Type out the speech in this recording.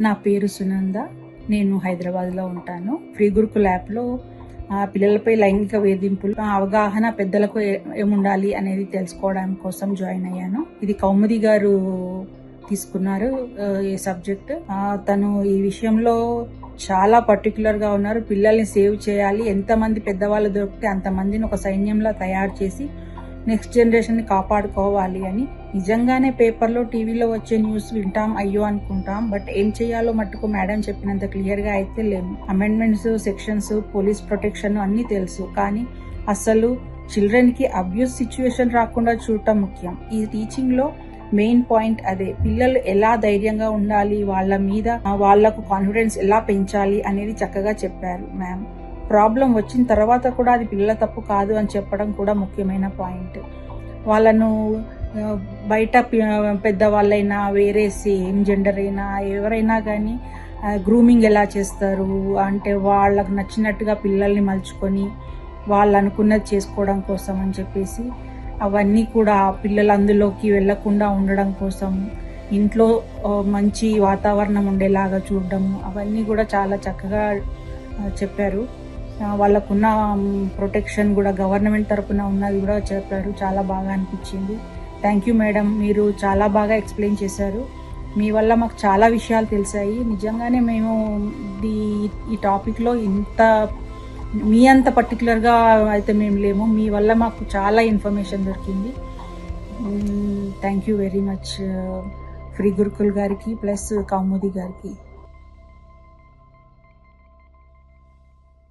నా పేరు సునంద. నేను హైదరాబాద్లో ఉంటాను. ఫ్రీ గురుకుల యాప్లో పిల్లలపై లైంగిక వేధింపులు అవగాహన పెద్దలకు ఏ- ఏముండాలి అనేది తెలుసుకోవడం కోసం జాయిన్ అయ్యాను. ఇది కౌముది గారు తీసుకున్నారు ఈ సబ్జెక్ట్. తను ఈ విషయంలో చాలా పర్టికులర్గా ఉన్నారు. పిల్లల్ని సేవ్ చేయాలి. ఎంతమంది పెద్దవాళ్ళు దొరికితే అంతమందిని ఒక సైన్యంలా తయారు చేసి నెక్స్ట్ జనరేషన్ని కాపాడుకోవాలి అని. నిజంగానే పేపర్లో టీవీలో వచ్చే న్యూస్ వింటాం అయ్యో అనుకుంటాం బట్ ఏం చేయాలో మట్టుకు మేడం చెప్పినంత క్లియర్గా అయితే లేము. అమెండ్మెంట్స్ సెక్షన్స్ పోలీస్ ప్రొటెక్షన్ అన్ని తెలుసు కానీ అసలు చిల్డ్రన్కి అబ్యూస్ సిచ్యువేషన్ రాకుండా చూడటం ముఖ్యం. ఈ టీచింగ్లో మెయిన్ పాయింట్ అదే. పిల్లలు ఎలా ధైర్యంగా ఉండాలి వాళ్ళ మీద వాళ్ళకు వాళ్ళకు కాన్ఫిడెన్స్ ఎలా పెంచాలి అనేది చక్కగా చెప్పారు మ్యామ్ ప్రాబ్లం వచ్చిన తర్వాత కూడా అది పిల్లల తప్పు కాదు అని చెప్పడం కూడా ముఖ్యమైన పాయింట్. వాళ్ళను బయట పెద్దవాళ్ళైనా వేరే సేమ్ జెండర్ అయినా ఎవరైనా కానీ గ్రూమింగ్ ఎలా చేస్తారు? అంటే వాళ్ళకు నచ్చినట్టుగా పిల్లల్ని మలుచుకొని వాళ్ళు అనుకున్నది చేసుకోవడం కోసం అని చెప్పేసి అవన్నీ కూడా పిల్లలు అందులోకి వెళ్ళకుండా ఉండడం కోసం ఇంట్లో మంచి వాతావరణం ఉండేలాగా చూడడం అవన్నీ కూడా చాలా చక్కగా చెప్పారు. వాళ్ళకున్న ప్రొటెక్షన్ కూడా గవర్నమెంట్ తరపున ఉన్నది కూడా చెప్పారు. చాలా బాగా అనిపించింది. థ్యాంక్ యూ మేడం మీరు చాలా బాగా ఎక్స్ప్లెయిన్ చేశారు. మీ వల్ల మాకు చాలా విషయాలు తెలిసాయి. నిజంగానే మేము ఈ- ఈ టాపిక్లో ఇంత మీ అంత పర్టికులర్గా అయితే మేము లేము. మీ వల్ల మాకు చాలా ఇన్ఫర్మేషన్ దొరికింది. Thank you very much free Gurukul గారికి ప్లస్ కౌముది గారికి.